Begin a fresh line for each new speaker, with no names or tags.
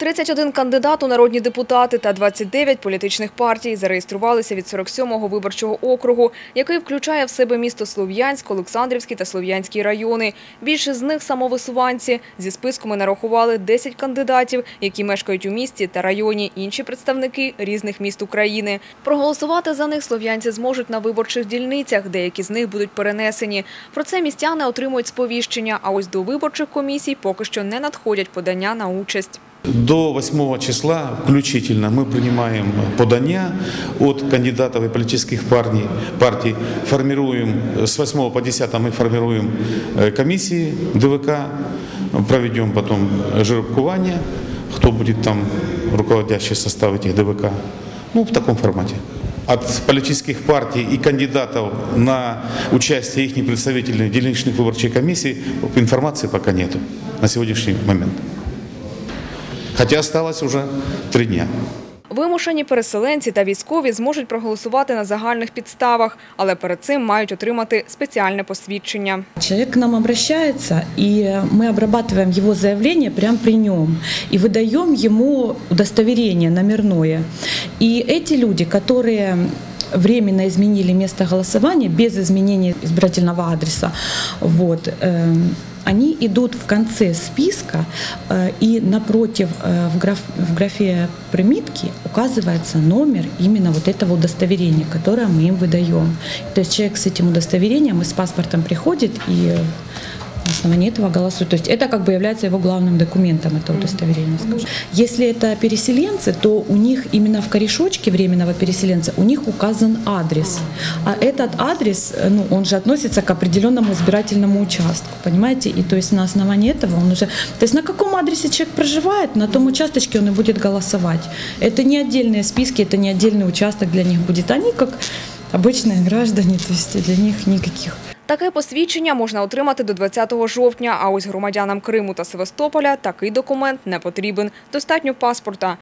31 кандидат у народні депутати та 29 політичних партій зареєструвалися від 47-го виборчого округу, який включає в себе місто Слов'янськ, Олександрівський та Слов'янський райони. Більше з них самовисуванці. Зі списку ми нарахували 10 кандидатів, які мешкають у місті та районі. Інші представники різних міст України. Проголосувати за них слов'янці зможуть на виборчих дільницях, деякі з них будуть перенесені. Про це містяни отримують сповіщення, а ось до виборчих комісій поки що не надходять подання на участь.
До 8 числа включительно мы принимаем подания от кандидатов и политических партий. партий. Формируем, с 8 по 10 мы формируем э, комиссии ДВК, проведем потом жеребкование, кто будет там руководящий состав этих ДВК. Ну, в таком формате. От политических партий и кандидатов на участие их представителей в дільничных выборчих комиссий информации пока нету на сегодняшний момент. Хотя осталось уже три дня.
Вимушені переселенці та військові зможуть проголосувати на загальних підставах, але перед цим мають отримати спеціальне посвідчення.
Человек к нам обращается, и мы обрабатываем его заявление прямо при нем и выдаем ему удостоверение номерное. И эти люди, которые временно изменили место голосования без изменения избирательного адреса, вот, э, они идут в конце списка, э, и напротив э, в, граф, в графе примитки указывается номер именно вот этого удостоверения, которое мы им выдаем. То есть человек с этим удостоверением и с паспортом приходит и на основании этого голосует. То есть это как бы является его главным документом, это удостоверение. скажем. Если это переселенцы, то у них именно в корешочке временного переселенца у них указан адрес. А этот адрес, э, ну, он же относится к определенному избирательному участку, понимаете? И то есть на основании этого он уже... То есть на каком адресе человек проживает, на том участочке он и будет голосовать. Это не отдельные списки, это не отдельный участок для них будет. Они как обычные граждане, то есть для них никаких
Таке посвідчення можна отримати до 20 жовтня, а ось громадянам Криму та Севастополя такий документ не потрібен. Достатньо паспорта.